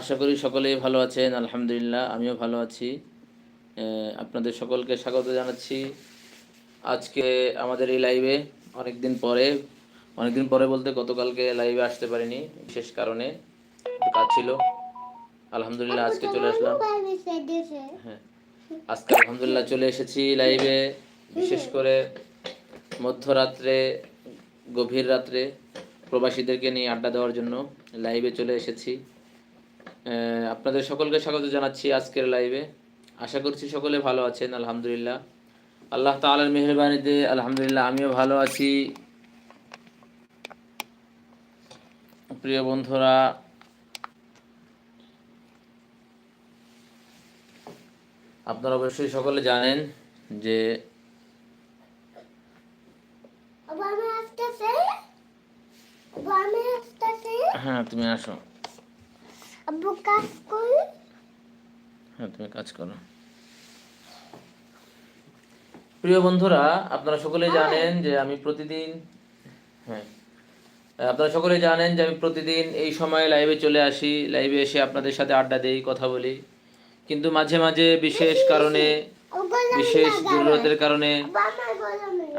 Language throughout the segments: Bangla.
আশা করি সকলেই ভালো আছেন, আলহামদুলিল্লাহ, আমিও ভালো আছি। আপনাদের সকলকে স্বাগত জানাচ্ছি। আজকে আমাদের এই লাইভে অনেকদিন পরে অনেকদিন পরে বলতে গতকালকে লাইভে আসতে পারিনি, বিশেষ কারণে কাজ ছিল। আলহামদুলিল্লাহ, আজকে চলে আসলাম। হ্যাঁ আজকে আলহামদুলিল্লাহ চলে এসেছি লাইভে বিশেষ করে মধ্যরাত্রে, গভীর রাত্রে প্রবাসীদেরকে নিয়ে আড্ডা দেওয়ার জন্য লাইভে চলে এসেছি। আপনাদের সকলকে স্বাগত জানাচ্ছি আজকের লাইভে আশা করছি সকলে ভালো আছেন আলহামদুলিল্লাহ। আল্লাহ তাআলার মেহরবানিতে আলহামদুলিল্লাহ আমিও ভালো আছি। প্রিয় বন্ধুরা আপনারা অবশ্যই সকলে জানেন যে হ্যাঁ তুমি আসো। আব্বু কাজ করি। হ্যাঁ তুমি কাজ করো। প্রিয় বন্ধুরা আপনারা সকলেই জানেন যে আমি প্রতিদিন হ্যাঁ আপনারা সকলেই জানেন যে আমি প্রতিদিন এই সময় লাইভে চলে আসি। লাইভে এসে আপনাদের সাথে আড্ডা দেই কথা বলি। কিন্তু মাঝে মাঝে বিশেষ কারণে বিশেষ জরুরতের কারণে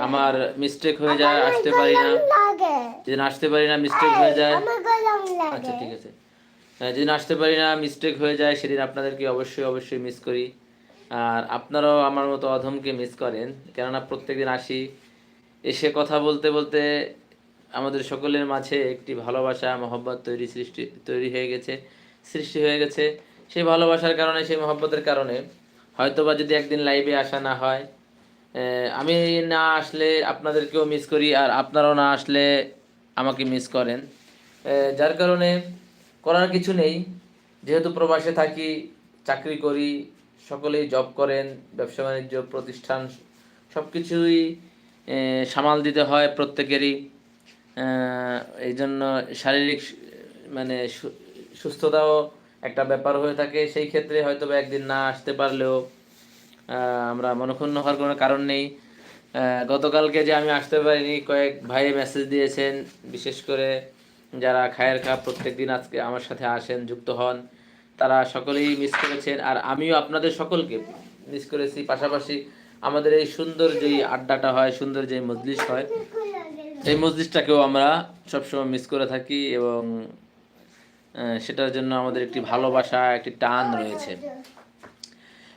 আমার মিস্টেক হয়ে যায় আসতে পারি না। যেদিন আসতে পারি না মিস্টেক হয়ে যায়। আচ্ছা ঠিক আছে। যেদিন আসতে পারি না মিস্টেক হয়ে যায়, সেদিন আপনাদেরকে অবশ্যই অবশ্যই মিস করি। আর আপনারাও আমার মতো অধমকে মিস করেন। কেননা প্রত্যেকদিন আসি, এসে কথা বলতে বলতে আমাদের সকলের মাঝে একটি ভালোবাসা, মহব্বত তৈরি সৃষ্টি, তৈরি হয়ে গেছে, সৃষ্টি হয়ে গেছে। সেই ভালোবাসার কারণে, সেই মহব্বতের কারণে হয়তোবা যদি একদিন লাইভে আসা না হয় আমি না আসলে আপনাদেরকেও মিস করি, আর আপনারাও না আসলে আমাকে মিস করেন। যার কারণে করার কিছু নেই। যেহেতু প্রবাসে থাকি, চাকরি করি, সকলেই জব করেন, ব্যবসা বাণিজ্য, প্রতিষ্ঠান সব কিছুই সামাল দিতে হয় প্রত্যেকেরই। এই জন্য শারীরিক মানে সুস্থতাও একটা ব্যাপার হয়ে থাকে। সেই ক্ষেত্রে হয়তো বা একদিন না আসতে পারলেও আমরা মনক্ষুণ্ণ হওয়ার কোনো কারণ নেই। গতকালকে যে আমি আসতে পারিনি, কয়েক ভাই মেসেজ দিয়েছেন, বিশেষ করে যারা খায়ের খা প্রত্যেক দিন আজকে আমার সাথে আসেন, যুক্ত হন, তারা সকলেই মিস করেছেন। আর আমিও আপনাদের সকলকে মিস করেছি। পাশাপাশি আমাদের এই সুন্দর যেই আড্ডাটা হয়, সুন্দর যেই মজলিস হয়, এই মজলিসটাকেও আমরা সবসময় মিস করে থাকি এবং সেটার জন্য আমাদের একটি ভালোবাসা, একটি টান রয়েছে।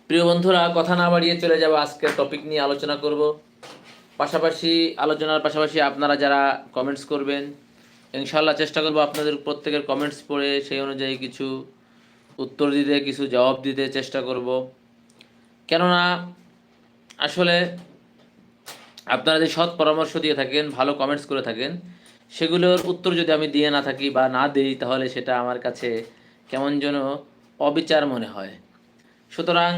প্রিয় বন্ধুরা, কথা না বাড়িয়ে চলে যাব আজকের টপিক নিয়ে আলোচনা করব। পাশাপাশি, আলোচনার পাশাপাশি আপনারা যারা কমেন্টস করবেন ইনশাল্লাহ চেষ্টা করব আপনাদের প্রত্যেকের কমেন্টস পড়ে সেই অনুযায়ী কিছু উত্তর দিতে, কিছু জবাব দিতে চেষ্টা করব। কেননা আসলে আপনারা যে সৎ পরামর্শ দিয়ে থাকেন, ভালো কমেন্টস করে থাকেন, সেগুলোর উত্তর যদি আমি দিয়ে না থাকি বা না দিই, তাহলে সেটা আমার কাছে কেমন যেন অবিচার মনে হয়। সুতরাং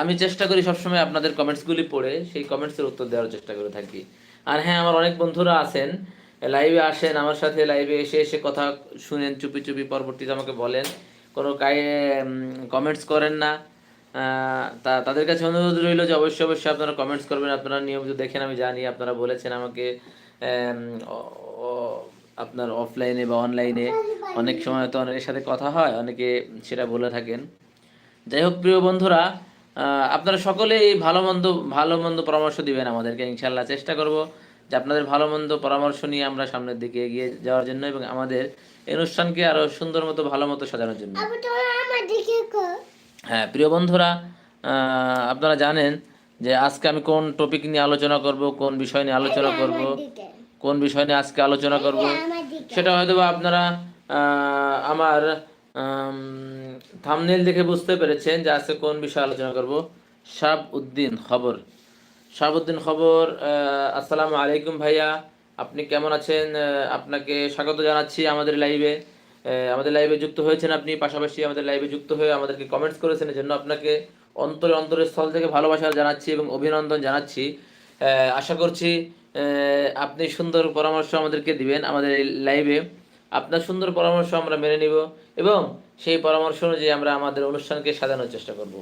আমি চেষ্টা করি সবসময় আপনাদের কমেন্টসগুলি পড়ে, সেই কমেন্টসের উত্তর দেওয়ার চেষ্টা করে থাকি। আর হ্যাঁ আমার অনেক বন্ধুরা আছেন লাইভে আসেন, আমার সাথে লাইভে এসে এসে কথা শুনেন, চুপি চুপি পরবর্তীতে আমাকে বলেন। কোনো কমেন্টস করেন না। তা, তাদের কাছে অনুরোধ রইল যে অবশ্যই অবশ্যই আপনারা কমেন্টস করবেন। আপনারা নিয়মিত দেখেন, আমি জানি আপনারা বলেছেন আমাকে আপনার অফলাইনে বা অনলাইনে অনেক সময় তো অনেকের সাথে কথা হয়, অনেকে সেটা বলে থাকেন। যাই হোক, প্রিয় বন্ধুরা আপনারা সকলেই ভালো মন্দ ভালো মন্দ পরামর্শ দিবেন আমাদেরকে ইনশাল্লাহ চেষ্টা করব। যে আপনাদের ভালো মন্দ পরামর্শ নিয়ে আমরা সামনের দিকে এগিয়ে যাওয়ার জন্য এবং আমাদের এই অনুষ্ঠানকে আরও সুন্দর মতো ভালো মতো সাজানোর জন্য। হ্যাঁ প্রিয় বন্ধুরা আপনারা জানেন যে আজকে আমি কোন টপিক নিয়ে আলোচনা করব কোন বিষয় নিয়ে আলোচনা করব কোন বিষয় নিয়ে আজকে আলোচনা করব সেটা হয়তো বা আপনারা আমার থামনেল দেখে বুঝতে পেরেছেন যে আজকে কোন বিষয়ে আলোচনা করব। শাব উদ্দিন খবর। শাহাবুদ্দিন খবর আসসালামু আলাইকুম ভাইয়া। আপনি কেমন আছেন? আপনাকে স্বাগত জানাচ্ছি আমাদের লাইভে। আমাদের লাইভে যুক্ত হয়েছেন আপনি, পাশাপাশি আমাদের লাইভে যুক্ত হয়ে আমাদেরকে কমেন্টস করেছেন, এজন্য আপনাকে অন্তরে অন্তরের স্থল থেকে ভালোবাসা জানাচ্ছি এবং অভিনন্দন জানাচ্ছি। আশা করছি আপনি সুন্দর পরামর্শ আমাদেরকে দিবেন আমাদের লাইভে। আপনার সুন্দর পরামর্শ আমরা মেনে নিব এবং সেই পরামর্শ অনুযায়ী আমরা আমাদের অনুষ্ঠানকে সাজানোর চেষ্টা করব।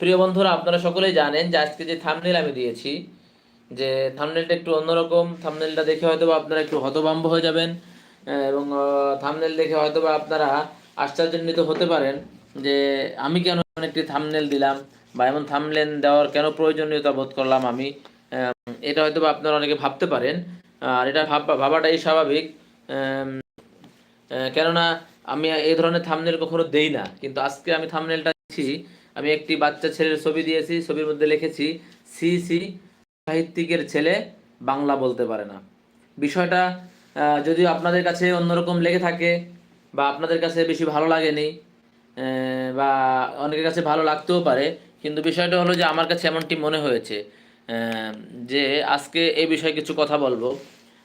প্রিয় বন্ধুরা, আপনারা সকলেই জানেন যে আজকে যে থামনেল আমি দিয়েছি, যে থামনেলটা একটু অন্যরকম থামনেলটা দেখে হয়তো আপনারা একটু হতভম্ব হয়ে যাবেন এবং থামনেল দেখে হয়তো বা আপনারা আশ্চর্যান্বিত হতে পারেন যে আমি কেন একটি থামনেল দিলাম বা এমন থামনেল দেওয়ার কেন প্রয়োজনীয়তা বোধ করলাম আমি এটা হয়তো বা আপনারা অনেকে ভাবতে পারেন, আর এটা ভাব, ভাবাটাই স্বাভাবিক কেননা আমি এই ধরনের থামনেল কখনো দেই না, কিন্তু আজকে আমি থামনেলটা দিচ্ছি আমি একটি বাচ্চা ছেলের ছবি দিয়েছি ছবির মধ্যে লিখেছি সি সি সাহিত্যিকের ছেলে বাংলা বলতে পারে না। বিষয়টা যদিও আপনাদের কাছে অন্যরকম লেগে থাকে বা আপনাদের কাছে বেশি ভালো লাগেনি বা অনেকের কাছে ভালো লাগতেও পারে কিন্তু বিষয়টা হলো যে আমার কাছে এমনটি মনে হয়েছে যে আজকে এই বিষয়ে কিছু কথা বলব।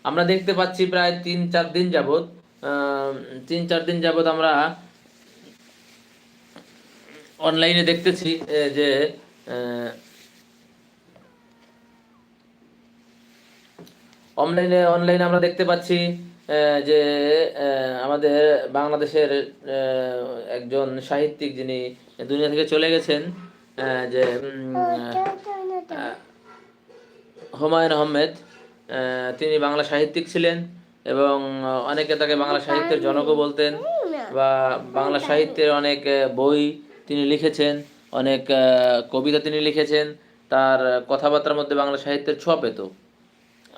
আমরা দেখতে পাচ্ছি প্রায় তিন চার দিন আহ, তিন চার দিন যাবত আমরা অনলাইনে দেখতেছি যে অনলাইনে অনলাইনে আমরা দেখতে পাচ্ছি যে আমাদের বাংলাদেশের একজন সাহিত্যিক যিনি দুনিয়া থেকে চলে গেছেন যে হুমায়ুন আহমেদ তিনি বাংলা সাহিত্যিক ছিলেন এবং অনেকে তাকে বাংলা সাহিত্যের জনকও বলতেন বা বাংলা সাহিত্যের অনেক বই তিনি লিখেছেন, অনেক কবিতা তিনি লিখেছেন, তার কথাবার্তার মধ্যে বাংলা সাহিত্যের ছোঁয়া পেত।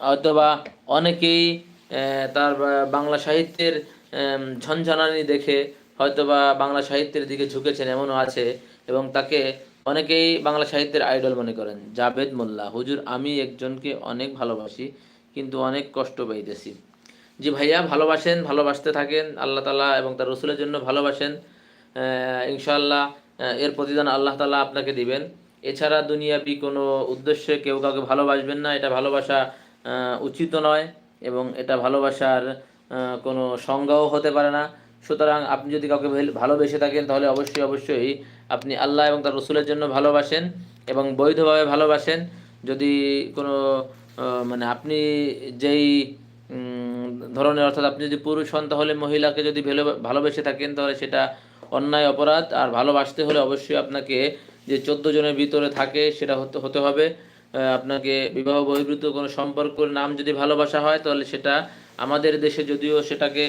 হয়তোবা অনেকেই তার বাংলা সাহিত্যের ঝনঝনানি দেখে হয়তোবা বাংলা সাহিত্যের দিকে ঝুঁকেছেন, এমনও আছে। এবং তাকে অনেকেই বাংলা সাহিত্যের আইডল মনে করেন, জাভেদ মোল্লা, হুজুর, আমি একজনকে অনেক ভালোবাসি, কিন্তু অনেক কষ্ট পাইতেছি। জি ভাইয়া ভালোবাসেন, ভালোবাসতে থাকেন, আল্লাহ তালা এবং তার রসুলের জন্য ভালোবাসেন আহ, ইনশাআল্লাহ এর প্রতিদান আল্লাহ তালা আপনাকে দিবেন। এছাড়া দুনিয়াবি কোনো উদ্দেশ্যে কেউ কাউকে ভালোবাসবেন না এটা ভালোবাসা উচিত নয় এবং এটা ভালোবাসার কোনো সংজ্ঞাও হতে পারে না। সুতরাং আপনি যদি কাউকে ভেল- ভালোবেসে থাকেন তাহলে অবশ্যই অবশ্যই আপনি আল্লাহ এবং তার রসুলের জন্য ভালোবাসেন এবং বৈধভাবে ভালোবাসেন। যদি কোনো মানে আপনি যেই ধরনের অর্থাৎ আপনি যদি পুরুষ হন তাহলে মহিলাকে যদি ভেলো- ভালোবেসে থাকেন তাহলে সেটা অন্যায়, অপরাধ আর ভালোবাসতে হলে অবশ্যই আপনাকে যে চোদ্দ জনের ভিতরে থাকে সেটা হতে হতে হবে। আপনাকে বিবাহ বহির্ভূত কোনো সম্পর্কের নাম যদি ভালোবাসা হয়, তাহলে সেটা আমাদের দেশে যদিও সেটাকে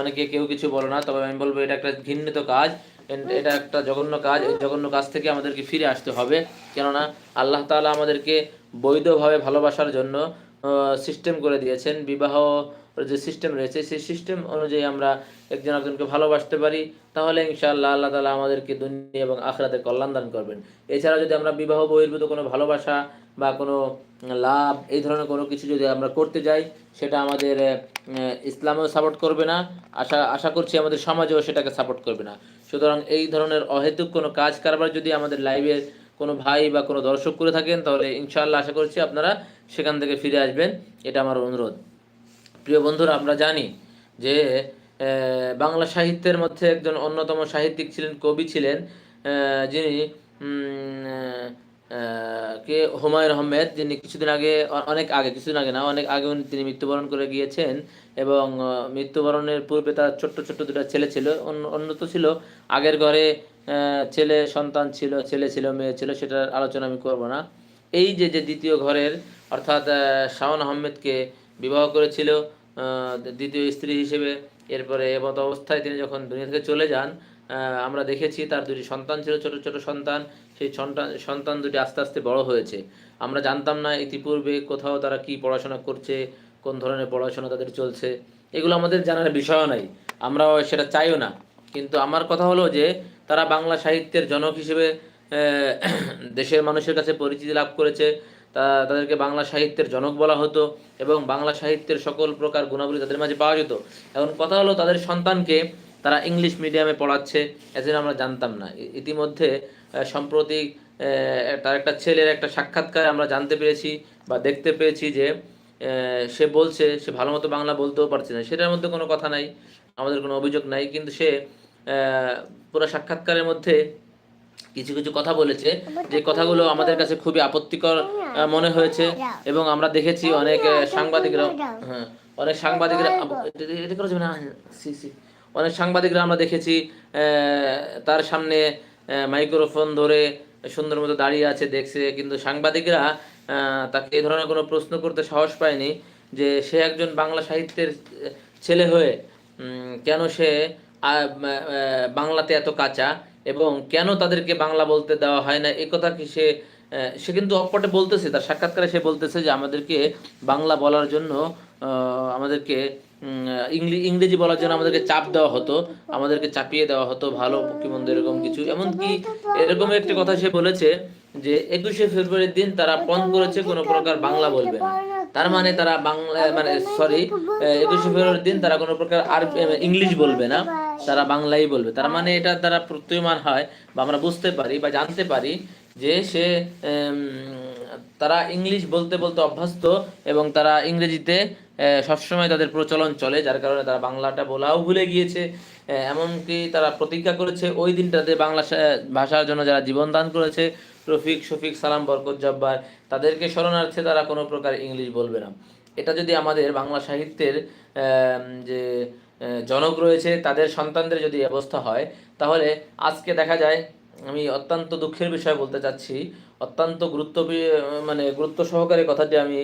অনেকে কেউ কিছু বলো না, তবে আমি বলব এটা একটা ঘৃণিত কাজ। এটা একটা জঘন্য কাজ। এই জঘন্য কাজ থেকে আমাদেরকে ফিরে আসতে হবে। কেননা আল্লাহ তাআলা আমাদেরকে বৈধভাবে ভালোবাসার জন্য সিস্টেম করে দিয়েছেন। বিবাহ যে সিস্টেম রয়েছে, সেই সিস্টেম অনুযায়ী আমরা একজন একজনকে ভালোবাসতে পারি, তাহলে ইনশাআল্লাহ আল্লাহ তালা আমাদেরকে দুনিয়া এবং আখরাতে কল্যাণ দান করবেন। এছাড়া যদি আমরা বিবাহ বহির্ভূত কোনো ভালোবাসা বা কোনো লাভ, এই ধরনের কোনো কিছু যদি আমরা করতে যাই, সেটা আমাদের ইসলামেও সাপোর্ট করবে না, আশা আশা করছি আমাদের সমাজেও সেটাকে সাপোর্ট করবে না। সুতরাং এই ধরনের অহেতুক কোনো কাজ কারবার যদি আমাদের লাইভের কোনো ভাই বা কোনো দর্শক করে থাকেন, তাহলে ইনশাআল্লাহ আশা করছি আপনারা সেখান থেকে ফিরে আসবেন। এটা আমার অনুরোধ। প্রিয় বন্ধুরা, আমরা জানি যে বাংলা সাহিত্যের মধ্যে একজন অন্যতম সাহিত্যিক ছিলেন, কবি ছিলেন যিনি কে, হুমায়ুন আহমেদ, যিনি কিছুদিন আগে অনেক আগে, কিছুদিন আগে না, অনেক আগে তিনি মৃত্যুবরণ করে গিয়েছেন এবং মৃত্যুবরণের পূর্বে তার ছোট্ট ছোট্ট দুটো ছেলে ছিল অন্য তো ছিল, আগের ঘরে ছেলে, সন্তান ছিল, ছেলে ছিল, মেয়ে ছিল, সেটার আলোচনা আমি করব না। এই যে যে দ্বিতীয় ঘরের, অর্থাৎ শাওন আহমেদকে বিবাহ করেছিল দ্বিতীয় স্ত্রী হিসেবে এরপরে এমত অবস্থায় তিনি যখন দুনিয়া থেকে চলে যান আমরা দেখেছি তার দুটি সন্তান ছিল, ছোট ছোট সন্তান। সেই সন্তান সন্তান দুটি আস্তে আস্তে বড় হয়েছে। আমরা জানতাম না ইতিপূর্বে কোথাও তারা কি পড়াশোনা করছে, কোন ধরনের পড়াশোনা তাদের চলছে। এগুলো আমাদের জানার বিষয়ও নাই। আমরাও সেটা চাইও না। কিন্তু আমার কথা হলো যে, তারা বাংলা সাহিত্যের জনক হিসেবে দেশের মানুষের কাছে পরিচিতি লাভ করেছে। তা তাদেরকে বাংলা সাহিত্যের জনক বলা হতো এবং বাংলা সাহিত্যের সকল প্রকার গুণাবলী তাদের মাঝে পাওয়া যেত। এখন কথা হলো তাদের সন্তানকে তারা ইংলিশ মিডিয়ামে পড়াচ্ছে এজন্য আমরা জানতাম না। ইতিমধ্যে সম্প্রতি তার একটা ছেলের একটা সাক্ষাৎকার আমরা জানতে পেরেছি বা দেখতে পেয়েছি যে সে বলছে, সে ভালো মতো বাংলা বলতেও পারছে না। সেটার মধ্যে কোনো কথা নাই, আমাদের কোনো অভিযোগ নাই, কিন্তু সে পুরো সাক্ষাৎকারের মধ্যে কিছু কিছু কথা বলেছে যে কথাগুলো আমাদের কাছে খুবই আপত্তিকর মনে হয়েছে। এবং আমরা দেখেছি অনেক সাংবাদিকরা হ্যাঁ অনেক সাংবাদিকরা এটা- এটা করা যাবে না সি সি। অনেক সাংবাদিকরা আমরা দেখেছি আহ, তার সামনে মাইক্রোফোন ধরে সুন্দর মতো দাঁড়িয়ে আছে দেখছে কিন্তু সাংবাদিকরা আহ, তাকে এই ধরনের কোনো প্রশ্ন করতে সাহস পায়নি যে সে একজন বাংলা সাহিত্যের ছেলে হয়ে কেন সে বাংলাতে এত কাঁচা? এবং কেন তাদেরকে বাংলা বলতে দেওয়া হয় না? এ কথা কি সে সে কিন্তু অকপটে বলতেছে, তার সাক্ষাৎকারে সে বলতেছে যে আমাদেরকে বাংলা বলার জন্য আমাদেরকে ইংলি- ইংরেজি বলার জন্য আমাদেরকে চাপ দেওয়া হতো, আমাদেরকে চাপিয়ে দেওয়া হতো, ভালো কি মন্দ এরকম কিছু। এমনকি এরকম একটি কথা সে বলেছে যে একুশে ফেব্রুয়ারির দিন তারা পণ করেছে কোনো প্রকার বাংলা বলবে না। তার মানে তারা বাংলা মানে সরি একুশে ফেব্রুয়ারির দিন তারা কোনো প্রকার আর ইংলিশ বলবে না। তারা বাংলাই বলবে। তার মানে এটা তারা প্রত্যয়মান হয় বা আমরা বুঝতে পারি বা জানতে পারি যে সে তারা ইংলিশ বলতে বলতে অভ্যস্ত এবং তারা ইংরেজিতে সবসময় তাদের প্রচলন চলে, যার কারণে তারা বাংলাটা বলাও ভুলে গিয়েছে। এমনকি তারা প্রতিজ্ঞা করেছে ওই দিনটাতে বাংলা ভাষার জন্য যারা জীবন দান করেছে রফিক, শফিক, সালাম, বরকত, জব্বার, তাদেরকে স্মরণার্থে তারা কোনো প্রকার ইংলিশ বলবে না। এটা যদি আমাদের বাংলা সাহিত্যের যে জনক রয়েছে, তাদের সন্তানদের যদি অবস্থা হয়, তাহলে আজকে দেখা যায়, আমি অত্যন্ত দুঃখের বিষয় বলতে চাচ্ছি, অত্যন্ত গুরুত্ব মানে গুরুত্ব সহকারে কথাটি আমি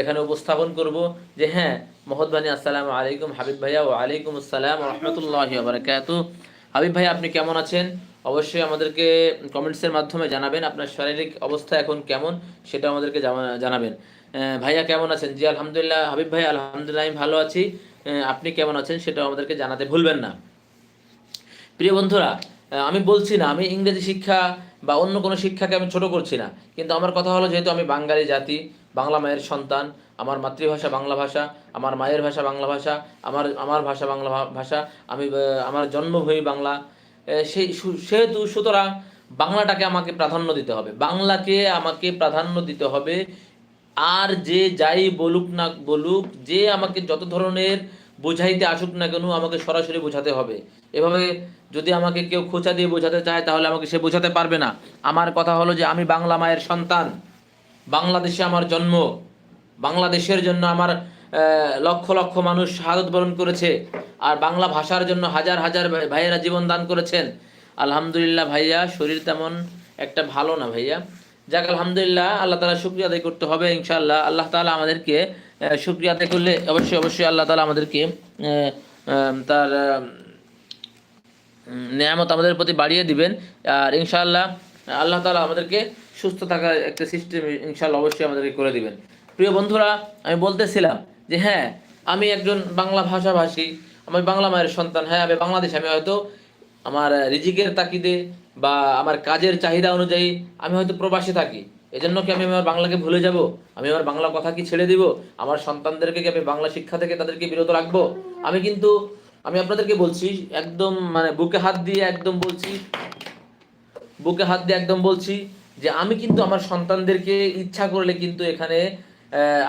এখানে উপস্থাপন করব যে হ্যাঁ মহৎবানী আসসালামু আলাইকুম, হাবিব ভাইয়া ও আলাইকুম আসসালাম রহমতুল্লাহ বারাকাতু হাবিব ভাই আপনি কেমন আছেন? অবশ্যই আমাদেরকে কমেন্টসের মাধ্যমে জানাবেন, আপনার শারীরিক অবস্থা এখন কেমন সেটা আমাদেরকে জানাবেন। ভাইয়া কেমন আছেন? জি, আলহামদুলিল্লাহ। হাবিব ভাই, আলহামদুলিল্লাহ, আমি ভালো আছি। আপনি কেমন আছেন সেটাও আমাদেরকে জানাতে ভুলবেন না। প্রিয় বন্ধুরা আমি বলছি না, আমি ইংরেজি শিক্ষা বা অন্য কোনো শিক্ষাকে আমি ছোট করছি না। কিন্তু আমার কথা হলো যেহেতু আমি বাঙালি জাতি, বাংলা মায়ের সন্তান, আমার মাতৃভাষা বাংলা ভাষা, আমার মায়ের ভাষা বাংলা ভাষা, আমার আমার ভাষা বাংলা ভাষা, আমি আমার জন্মভূমি বাংলা সেই সেহেতু সুতরাং বাংলাটাকে আমাকে প্রাধান্য দিতে হবে। বাংলাকে আমাকে প্রাধান্য দিতে হবে। আর যে যাই বলুক না বলুক, যে আমাকে যত ধরনের বোঝাইতে আসুক না কেন, আমাকে সরাসরি বোঝাতে হবে। এভাবে যদি আমাকে কেউ খোঁচা দিয়ে বোঝাতে চায়, তাহলে আমাকে সে বোঝাতে পারবে না। আমার কথা হলো যে, আমি বাংলা মায়ের সন্তান। বাংলাদেশে আমার জন্ম। বাংলাদেশের জন্য আমার লক্ষ লক্ষ মানুষ শাহাদত বরণ করেছে। আর বাংলা ভাষার জন্য হাজার হাজার ভাইয়েরা জীবন দান করেছেন। আলহামদুলিল্লাহ ভাইয়া, শরীর তেমন একটা ভালো না ভাইয়া। যাক, আলহামদুলিল্লাহ, আল্লাহ তালা শুক্রিয়া আদায় করতে হবে ইনশাআল্লাহ। আল্লাহ তালা আমাদেরকে শুক্রিয়া আদায় করলে অবশ্যই অবশ্যই আল্লাহ তালা আমাদেরকে তার নেয়ামত আমাদের প্রতি বাড়িয়ে দিবেন। আর ইনশাআল্লাহ, আল্লাহ তালা আমাদেরকে সুস্থ থাকার একটা সিস্টেম ইনশাআল্লাহ অবশ্যই আমাদেরকে করে দিবেন। প্রিয় বন্ধুরা, আমি বলতেছিলাম যে হ্যাঁ আমি একজন বাংলা ভাষাভাষী। আমি বাংলা মায়ের সন্তান হ্যাঁ আমি বাংলাদেশ, আমি হয়তো আমার রিজিকের তাকিদে বা আমার কাজের চাহিদা অনুযায়ী আমি হয়তো প্রবাসে থাকি। এজন্য কি আমি আমার বাংলাকে ভুলে যাব? আমি আমার বাংলা কথা কি ছেড়ে দিব? আমার সন্তানদেরকে কি আমি বাংলা শিক্ষা থেকে তাদেরকে বিরত রাখব? আমি কিন্তু, আমি আপনাদেরকে বলছি, একদম মানে বুকে হাত দিয়ে একদম বলছি, বুকে হাত দিয়ে একদম বলছি যে আমি কিন্তু আমার সন্তানদেরকে ইচ্ছা করলে কিন্তু এখানে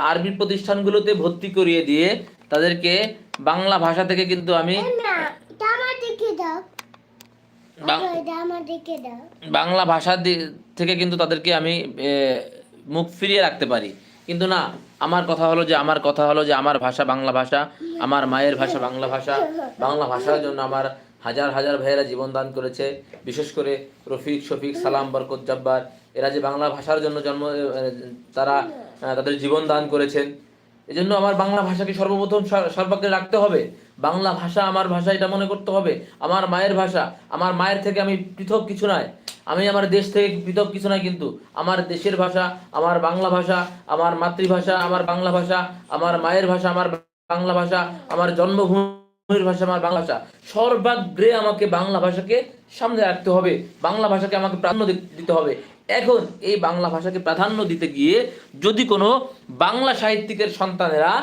আরবি প্রতিষ্ঠানগুলোতে ভর্তি করিয়ে দিয়ে তাদেরকে বাংলা ভাষা থেকে কিন্তু আমি বাংলা ভাষা থেকে কিন্তু তাদেরকে আমি মুখ ফিরিয়ে রাখতে পারি। কিন্তু না আমার কথা হলো যে আমার কথা হলো যে আমার ভাষা বাংলা ভাষা আমার মায়ের ভাষা বাংলা ভাষা বাংলা ভাষার জন্য আমার হাজার হাজার ভাইয়েরা জীবন দান করেছে। বিশেষ করে রফিক শফিক সালাম বরকত জব্বার এরা যে বাংলা ভাষার জন্য জন্ম তারা তাদের জীবন দান করেছেন। এজন্য আমার বাংলা ভাষাকে সর্বপ্রথম সর- সর্বাগ্রে রাখতে হবে। বাংলা ভাষা আমার ভাষা, এটা মনে করতে হবে। আমার মায়ের ভাষা, আমার মায়ের থেকে আমি পৃথক কিছু নয় আমি আমার দেশ থেকে পৃথক কিছু নয় কিন্তু আমার দেশের ভাষা, আমার বাংলা ভাষা, আমার মাতৃভাষা, আমার বাংলা ভাষা, আমার মায়ের ভাষা, আমার বাংলা ভাষা, আমার জন্মভূমির ভাষা, আমার বাংলা ভাষা। সর্বাগ্রে আমাকে বাংলা ভাষাকে সামনে রাখতে হবে। বাংলা ভাষাকে আমাকে প্রাধান্য দিতে হবে। এখন এই বাংলা ভাষাকে প্রাধান্য দিতে গিয়ে যদি কোনো বাংলা সাহিত্যিকের সন্তানেরা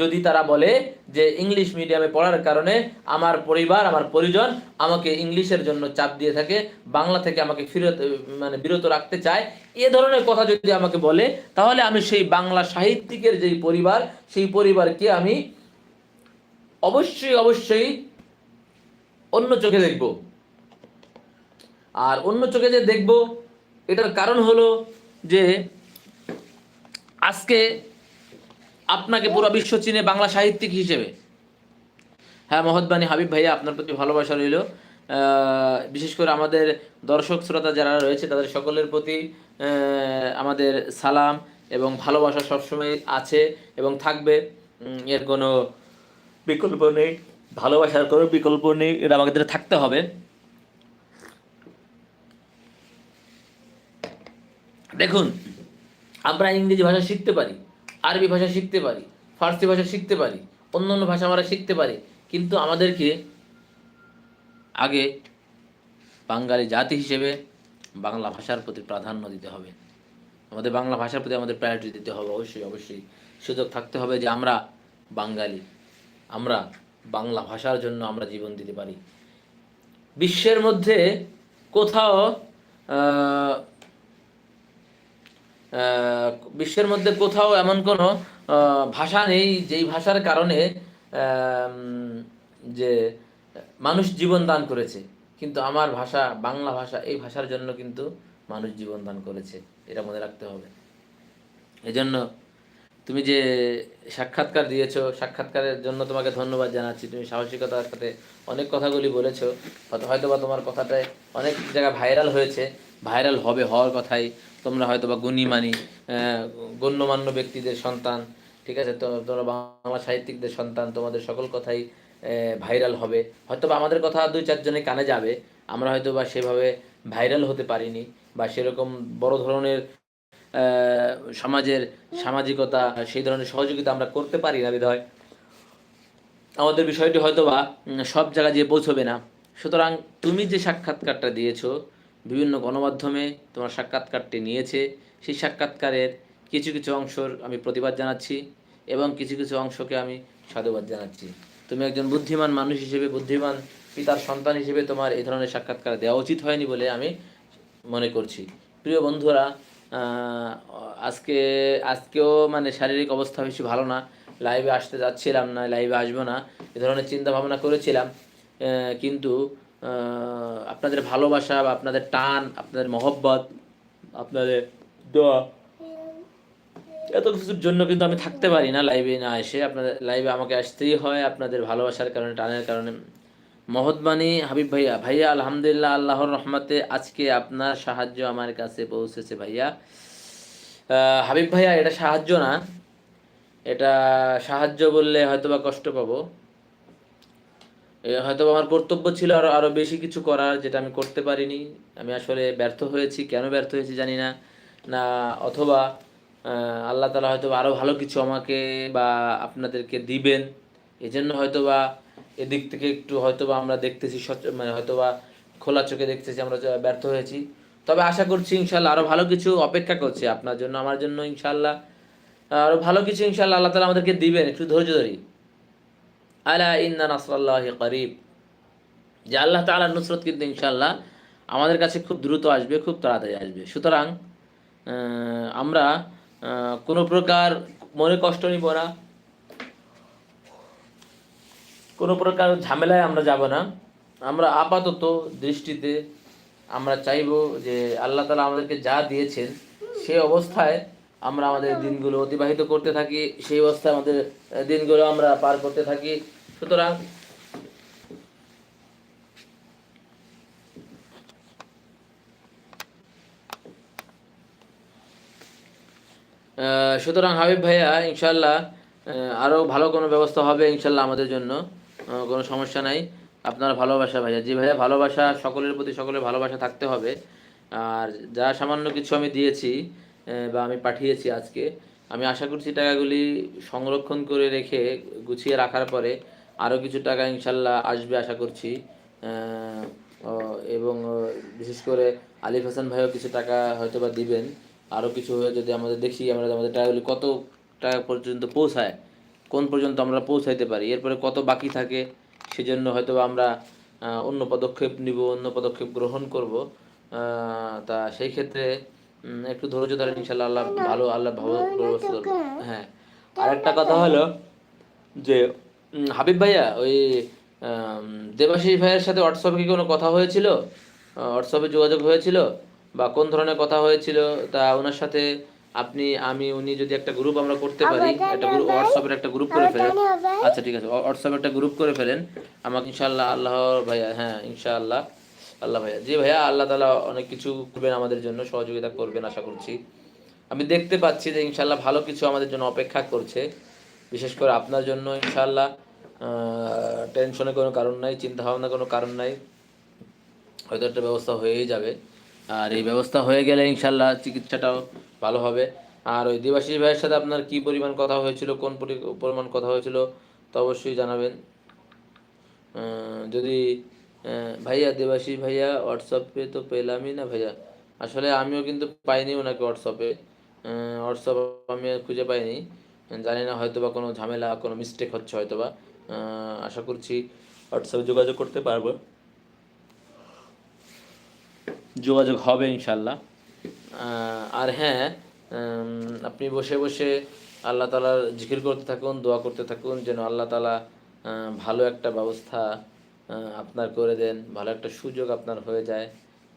যদি তারা বলে যে ইংলিশ মিডিয়ামে পড়ার কারণে আমার পরিবার, আমার পরিজন আমাকে ইংলিশের জন্য চাপ দিয়ে থাকে, বাংলা থেকে আমাকে ফিরত মানে বিরত রাখতে চায়, এ ধরনের কথা যদি আমাকে বলে, তাহলে আমি সেই বাংলা সাহিত্যিকের যেই পরিবার, সেই পরিবারকে আমি অবশ্যই অবশ্যই অন্য চোখে দেখব। আর অন্য চোখে যে দেখব এটার কারণ হলো যে আজকে আপনাকে পুরো বিশ্ব চিনে বাংলা সাহিত্যিক হিসেবে। হ্যাঁ মহৎবানী হাবিব ভাইয়া আপনার প্রতি ভালোবাসা রইল। বিশেষ করে আমাদের দর্শক, শ্রোতা যারা রয়েছে, তাদের সকলের প্রতি আমাদের সালাম এবং ভালোবাসা সবসময় আছে এবং থাকবে। এর কোনো বিকল্প নেই। ভালোবাসার কোনো বিকল্প নেই। এটা আমাদের থাকতে হবে। দেখুন, আমরা ইংরেজি ভাষা শিখতে পারি, আরবি ভাষা শিখতে পারি, ফার্সি ভাষা শিখতে পারি, অন্য অন্য ভাষা আমরা শিখতে পারি, কিন্তু আমাদেরকে আগে বাঙালি জাতি হিসেবে বাংলা ভাষার প্রতি প্রাধান্য দিতে হবে। আমাদের বাংলা ভাষার প্রতি আমাদের প্রায়োরিটি দিতে হবে, অবশ্যই অবশ্যই। সুযোগ থাকতে হবে যে আমরা বাঙালি, আমরা বাংলা ভাষার জন্য আমরা জীবন দিতে পারি। বিশ্বের মধ্যে কোথাও বিশ্বের মধ্যে কোথাও এমন কোনো ভাষা নেই যেই ভাষার কারণে যে মানুষ জীবন দান করেছে। কিন্তু আমার ভাষা, বাংলা ভাষা, এই ভাষার জন্য কিন্তু মানুষ জীবন দান করেছে। এটা মনে রাখতে হবে। এজন্য তুমি যে সাক্ষাৎকার দিয়েছ, সাক্ষাৎকারের জন্য তোমাকে ধন্যবাদ জানাচ্ছি। তুমি সাহসিকতার সাথে অনেক কথাগুলি বলেছ। হয়তো বা তোমার কথাটায় অনেক জায়গায় ভাইরাল হয়েছে। ভাইরাল হবে হওয়ার কথাই। তোমরা হয়তো বা গুণীমানী গণ্যমান্য ব্যক্তিদের সন্তান, ঠিক আছে? তো তোমরা বাংলা সাহিত্যিকদের সন্তান, তোমাদের সকল কথাই ভাইরাল হবে। হয়তো বা আমাদের কথা দুই চারজনের কানে যাবে। আমরা হয়তো বা সেভাবে ভাইরাল হতে পারিনি বা সেরকম বড় ধরনের সমাজের সামাজিকতা, সেই ধরনের সহযোগিতা আমরা করতে পারি না বিধায়। আমাদের বিষয়টি হয়তো বা সব জায়গায় যেয়ে পৌঁছবে না। সুতরাং তুমি যে সাক্ষাৎকারটা দিয়েছ, বিভিন্ন গণমাধ্যমে তোমার সাক্ষাৎকারটি নিয়েছে, সেই সাক্ষাৎকারের কিছু কিছু অংশর আমি প্রতিবাদ জানাচ্ছি এবং কিছু কিছু অংশকে আমি সাধুবাদ জানাচ্ছি। তুমি একজন বুদ্ধিমান মানুষ হিসেবে, বুদ্ধিমান পিতার সন্তান হিসেবে তোমার এই ধরনের সাক্ষাৎকার দেওয়া উচিত হয়নি বলে আমি মনে করছি। প্রিয় বন্ধুরা আজকে, আজকেও মানে শারীরিক অবস্থা বেশি ভালো না। লাইভে আসতে যাচ্ছিলাম না লাইভে আসব না, এ ধরনের চিন্তা ভাবনা করেছিলাম কিন্তু আপনাদের ভালোবাসা বা আপনাদের টান, আপনাদের মহব্বত, আপনাদের দোয়া, এত কিছুর জন্য কিন্তু আমি থাকতে পারি না লাইভে না এসে। আপনাদের লাইভে আমাকে আসতেই হয়, আপনাদের ভালোবাসার কারণে, টানের কারণে। মহৎবাণী হাবিব ভাইয়া। ভাইয়া, আলহামদুলিল্লাহ, আল্লাহর রহমতে আজকে আপনার সাহায্য আমার কাছে পৌঁছেছে ভাইয়া। হাবিব ভাইয়া, এটা সাহায্য না। এটা সাহায্য বললে হয়তো বা কষ্ট পাবো। হয়তো আমার কর্তব্য ছিল আরও আরও বেশি কিছু করার, যেটা আমি করতে পারিনি। আমি আসলে ব্যর্থ হয়েছি। কেন ব্যর্থ হয়েছি জানি না। না, অথবা আল্লাহ তালা হয়তো আরও ভালো কিছু আমাকে বা আপনাদেরকে দিবেন। এজন্য জন্য হয়তো বা এদিক থেকে একটু হয়তো বা আমরা দেখতেছি মানে হয়তো বা খোলা চোখে দেখতেছি, আমরা ব্যর্থ হয়েছি। তবে আশা করছি ইনশাল্লাহ আরও ভালো কিছু অপেক্ষা করছে আপনার জন্য, আমার জন্য ইনশাল্লাহ আরও ভালো কিছু ইনশাল্লাহ আল্লাহ তালা আমাদেরকে দিবেন, একটু ধৈর্য ধরি। আলা ইন্না নাসরাল্লাহি করিব। যে আল্লাহ তাআলার নুসরত কিন্তু ইনশাআল্লাহ আমাদের কাছে খুব দ্রুত আসবে, খুব তাড়াতাড়ি আসবে। সুতরাং আমরা কোনো প্রকার মনে কষ্ট নিব না। কোনো প্রকার ঝামেলায় আমরা যাব না। আমরা আপাতত দৃষ্টিতে আমরা চাইব যে আল্লাহ তালা আমাদেরকে যা দিয়েছেন, সে অবস্থায় আমরা আমাদের দিনগুলো অতিবাহিত করতে থাকি, সেই অবস্থায় আমাদের দিনগুলো আমরা পার করতে থাকি। সুতরাং সুতরাং হাবিব ভাইয়া ইনশাল্লাহ আরও ভালো কোনো ব্যবস্থা হবে ইনশাল্লাহ আমাদের জন্য। কোনো সমস্যা নাই। আপনার ভালোবাসা ভাইয়া। জি ভাইয়া, ভালোবাসা সকলের প্রতি সকলের ভালোবাসা থাকতে হবে। আর যা সামান্য কিছু আমি দিয়েছি বা আমি পাঠিয়েছি আজকে, আমি আশা করছি টাকাগুলি সংরক্ষণ করে রেখে গুছিয়ে রাখার পরে আরও কিছু টাকা ইনশাল্লাহ আসবে আশা করছি। এবং বিশেষ করে আলিফ হাসান ভাইও কিছু টাকা হয়তো বা দিবেন। আরও কিছু হয়ে যদি আমাদের দেখি, আমরা আমাদের টাকাগুলি কত টাকা পর্যন্ত পৌঁছায় কোন পর্যন্ত আমরা পৌঁছাইতে পারি, এরপরে কত বাকি থাকে, সেজন্য হয়তো আমরা অন্য পদক্ষেপ নিব, অন্য পদক্ষেপ গ্রহণ করব তা সেই ক্ষেত্রে একটু ধৈর্য ধরেন ইনশাল্লাহ আল্লাহ ভালো আল্লাহ ভালো করবে। হ্যাঁ আরেকটা কথা হলো যে হাবিব ভাইয়া, ওই দেবাশিস ভাইয়ের সাথে হোয়াটসঅ্যাপে কি কোনো কথা হয়েছিল? হোয়াটসঅ্যাপে যোগাযোগ হয়েছিল? বা কোন ধরনের কথা হয়েছিল? তা ওনার সাথে আপনি আমি উনি যদি একটা গ্রুপ আমরা করতে পারি একটা গ্রুপ হোয়াটসঅ্যাপের একটা গ্রুপ করে ফেলেন। আচ্ছা ঠিক আছে। হোয়াটসঅ্যাপে একটা গ্রুপ করে ফেলেন। আমাকে ইনশাআল্লাহ আল্লাহ ভাইয়া হ্যাঁ ইনশাআল্লাহ আল্লাহ ভাইয়া। জি ভাইয়া আল্লাহ তালা অনেক কিছু করবেন আমাদের জন্য সহযোগিতা করবেন আশা করছি। আমি দেখতে পাচ্ছি যে ইনশাআল্লাহ ভালো কিছু আমাদের জন্য অপেক্ষা করছে। বিশেষ করে আপনার জন্য ইনশাআল্লাহ টেনশনের কোনো কারণ নাই চিন্তা ভাবনা কোনো কারণ নাই। হয়তো একটা ব্যবস্থা হয়েই যাবে। আর এই ব্যবস্থা হয়ে গেলে ইনশাল্লাহ চিকিৎসাটাও ভালো হবে। আর ওই দেবাশিস ভাইয়ের সাথে আপনার কি পরিমাণ কথা হয়েছিল, কোন পরিমাণ কথা হয়েছিল, তো অবশ্যই জানাবেন। যদি ভাইয়া দেবাশিস ভাইয়া হোয়াটসঅ্যাপে তো পেলামই না ভাইয়া। আসলে আমিও কিন্তু পাইনি ওনাকে হোয়াটসঅ্যাপে হোয়াটসঅ্যাপ আমি খুঁজে পাইনি। জানি না হয়তো বা কোনো ঝামেলা, কোনো মিস্টেক হচ্ছে হয়তো বা আশা করছি হোয়াটসঅ্যাপে যোগাযোগ করতে পারব। যোগাযোগ হবে ইনশাল্লাহ। আর হ্যাঁ আপনি বসে বসে আল্লাহ তালার জিকির করতে থাকুন, দোয়া করতে থাকুন, যেন আল্লাহ তালা ভালো একটা ব্যবস্থা আপনার করে দেন, ভালো একটা সুযোগ আপনার হয়ে যায়।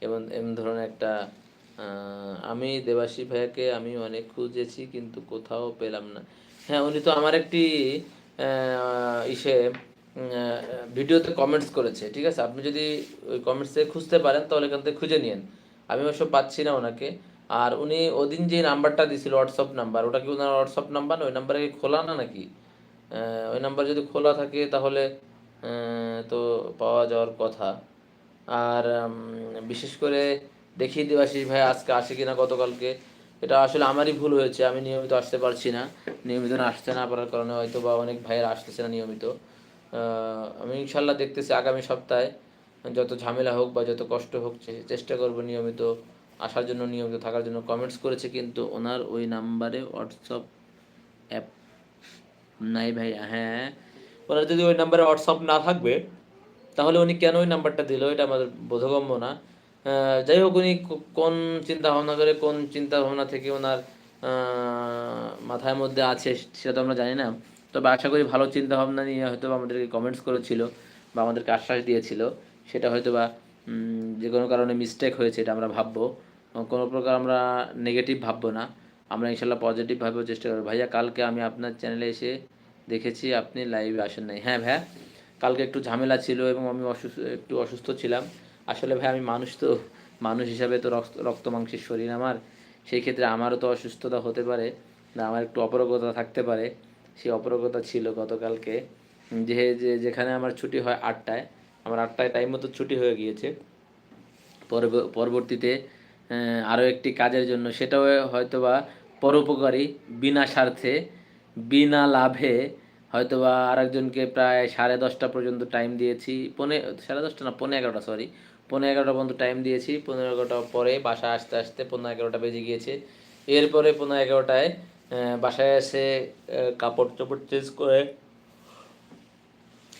এবং এমন ধরনের একটা আমি দেবাশী ভাইয়াকে আমি অনেক খুঁজেছি, কিন্তু কোথাও পেলাম না। হ্যাঁ উনি তো আমার একটি ইসে ভিডিওতে কমেন্টস করেছে, ঠিক আছে? আপনি যদি ওই কমেন্টসে খুঁজতে পারেন, তাহলে এখান থেকে খুঁজে নিন আমি অবশ্য পাচ্ছি না ওনাকে। আর উনি ওদিন যে নাম্বারটা দিছিল হোয়াটসঅ্যাপ নাম্বার, ওটা কি ওনার হোয়াটসঅ্যাপ নাম্বার? ওই নাম্বারে কি খোলা না নাকি? ওই নাম্বার যদি খোলা থাকে তাহলে তো পাওয়া যাওয়ার কথা। আর বিশেষ করে দেখিয়ে দেবাশিস ভাই, আজকে আসে কিনা গতকালকে, এটা আসলে আমারই ভুল হয়েছে, আমি নিয়মিত আসতে পারছি না। নিয়মিত না আসতে না পারার কারণে হয়তো বা অনেক ভাইয়েরা আসতেছে না নিয়মিত। আমি ইনশাল্লাহ দেখতেছি আগামী সপ্তাহে। যত ঝামেলা হোক বা যত কষ্ট হোক চেষ্টা করব নিয়মিত আসার জন্য, নিয়মিত থাকার জন্য। কমেন্টস করেছে কিন্তু ওনার ওই নাম্বারে হোয়াটসঅ্যাপ অ্যাপ নাই ভাই। হ্যাঁ ওনার যদি ওই নাম্বারে হোয়াটসঅ্যাপ না থাকবে, তাহলে উনি কেন ওই নাম্বারটা দিল? এটা আমাদের বোধগম্য না। যাই হোক, উনি কোন চিন্তা ভাবনা করে, কোন চিন্তা ভাবনা থেকে ওনার মাথার মধ্যে আছে সেটা তো আমরা জানি না। তবে আশা করি ভালো চিন্তা ভাবনা নিয়ে হয়তো আমাদেরকে কমেন্টস করেছিল বা আমাদেরকে আশ্বাস দিয়েছিল। সেটা হয়তো বা যে কোনো কারণে মিস্টেক হয়েছে এটা আমরা ভাববো। কোনো প্রকার আমরা নেগেটিভ ভাববো না। আমরা ইনশাল্লাহ পজিটিভ ভাবেও চেষ্টা করব। ভাইয়া, কালকে আমি আপনার চ্যানেলে এসে দেখেছি আপনি লাইভে আসেন নাই। হ্যাঁ ভাইয়া, কালকে একটু ঝামেলা ছিল এবং আমি অসুস্থ, একটু অসুস্থ ছিলাম। আসলে ভাই আমি মানুষ তো, মানুষ হিসাবে তো রক্ত রক্ত মাংসের শরীর আমার। সেই ক্ষেত্রে আমারও তো অসুস্থতা হতে পারে, না, আমার একটু অপারগতা থাকতে পারে। সেই অপারগতা ছিল গতকালকে। যে, যেখানে আমার ছুটি হয় আটটায় আমার আটটায় টাইম মতো ছুটি হয়ে গিয়েছে। পরব- পরবর্তীতে আরও একটি কাজের জন্য। সেটাও হয়তোবা পরোপকারী, বিনা স্বার্থে, বিনা লাভে হয়তোবা আরেকজনকে প্রায় সাড়ে দশটা পর্যন্ত টাইম দিয়েছি। পনে, সাড়ে দশটা না পনেরো এগারোটা সরি পনেরো এগারোটা পর্যন্ত টাইম দিয়েছি। পনেরো এগারোটা পরে বাসা আসতে আসতে পনেরো এগারোটা বেজে গিয়েছে। এরপরে পনেরো এগারোটায় বাসায় এসে কাপড় চোপড় চেঞ্জ করে,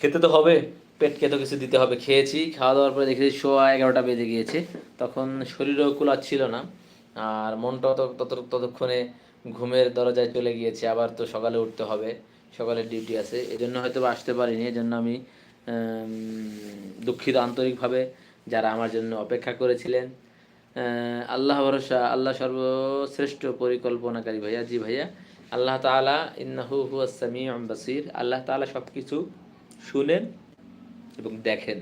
খেতে তো হবে। পেটকে তো কিছু দিতে হবে। খেয়েছি, খাওয়া দাওয়ার পরে দেখেছি সোয়া এগারোটা বেজে গিয়েছে। তখন শরীরও কুলাচ্ছিল না, আর মনটাও তত ততক্ষণে ঘুমের দরজায় চলে গিয়েছে। আবার তো সকালে উঠতে হবে সকালে ডিউটি আছে। এজন্য হয়তো আসতে পারিনি, এজন্য আমি দুঃখিত আন্তরিকভাবে যারা আমার জন্য অপেক্ষা করেছিলেন। আল্লাহ ভরসা, আল্লাহ সর্বশ্রেষ্ঠ পরিকল্পনাকারী ভাইয়া, জি ভাইয়া। আল্লাহ তাআলা ইন্নাহু সামিউম বাসির, আল্লাহ তালা সব কিছু শুনেন এবং দেখেন।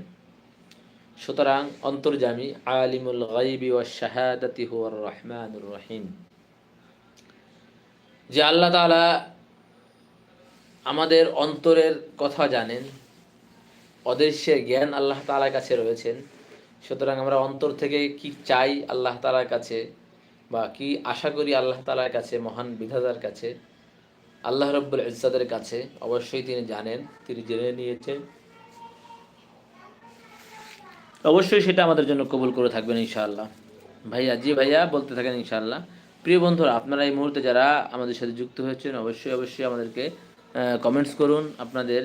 সুতরাং অন্তর্জামী আলিমুল গাইবি ওয়াশ শাহাদাতি হুয়ার রহমানুর রহিম। যে আল্লাহ তাআলা আমাদের অন্তরের কথা জানেন অদৃশ্যের জ্ঞান আল্লাহ তাআলার কাছে রয়েছেন, সুতরাং আমরা অন্তর থেকে কি চাই আল্লাহ তাআলার কাছে বা কি আশা করি আল্লাহ তাআলার কাছে, মহান বিধাতার কাছে, আল্লাহ রব্বুল ইজ্জাতের কাছে, অবশ্যই তিনি জানেন, তিনি জেনে নিয়েছেন। অবশ্যই সেটা আমাদের জন্য কবুল করে থাকবেন, ইনশাআল্লাহ। ভাইয়া, জি ভাইয়া, বলতে থাকেন, ইনশাআল্লাহ। প্রিয় বন্ধুরা, আপনারা এই মুহূর্তে যারা আমাদের সাথে যুক্ত হয়েছেন, অবশ্যই অবশ্যই আমাদেরকে কমেন্টস করুন। আপনাদের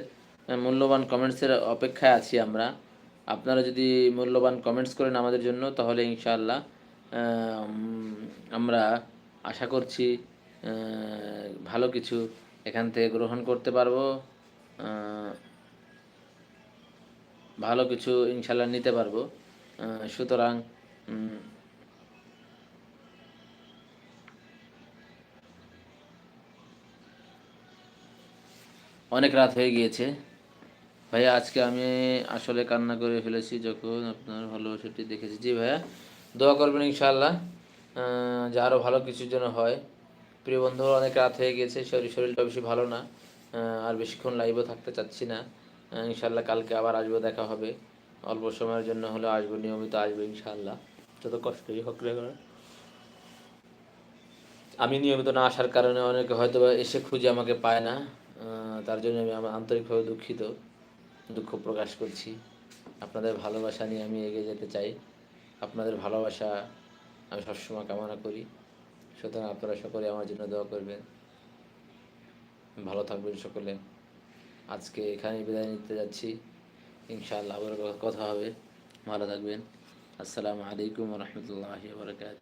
মূল্যবান কমেন্টসের অপেক্ষায় আছি আমরা। আপনারা যদি মূল্যবান কমেন্টস করেন আমাদের জন্য, তাহলে ইনশাআল্লাহ আমরা আশা করছি ভালো কিছু এখান থেকে গ্রহণ করতে পারব। ভালো কিছু ইনশাল্লাহ নিতে পারব। সুতরাং অনেক রাত হয়ে গিয়েছে। ভাইয়া, আজকে আমি আসলে কান্না করে ফেলেছি যখন আপনার ভালো ভালোবাসাটি দেখেছি। জি ভাইয়া, দোয়া করবেন ইনশাল্লাহ। যে আরও ভালো কিছুর জন্য হয়। প্রিয় বন্ধু, অনেক রাত হয়ে গেছে শরীর শরীরটা বেশি ভালো না। আর বেশিক্ষণ লাইভও থাকতে চাচ্ছি না। ইনশাল্লাহ কালকে আবার আসব, দেখা হবে। অল্প সময়ের জন্য হলে আসব, নিয়মিত আসব ইনশাল্লাহ যত কষ্টই হোক আমি নিয়মিত না আসার কারণে অনেকে হয়তো এসে খুঁজে আমাকে পায় না। তার জন্য আমি আমার আন্তরিকভাবে দুঃখিত, দুঃখ প্রকাশ করছি। আপনাদের ভালোবাসা নিয়ে আমি এগিয়ে যেতে চাই। আপনাদের ভালোবাসা আমি সবসময় কামনা করি। সুতরাং আপনারা সকলে আমার জন্য দোয়া করবেন। ভালো থাকবেন সকলে। আজকে এখানে বিদায় নিতে যাচ্ছি। ইনশাআল্লাহ আবার কথা হবে। ভালো থাকবেন। আসসালামু আলাইকুম রহমতুল্লাহ বরকাত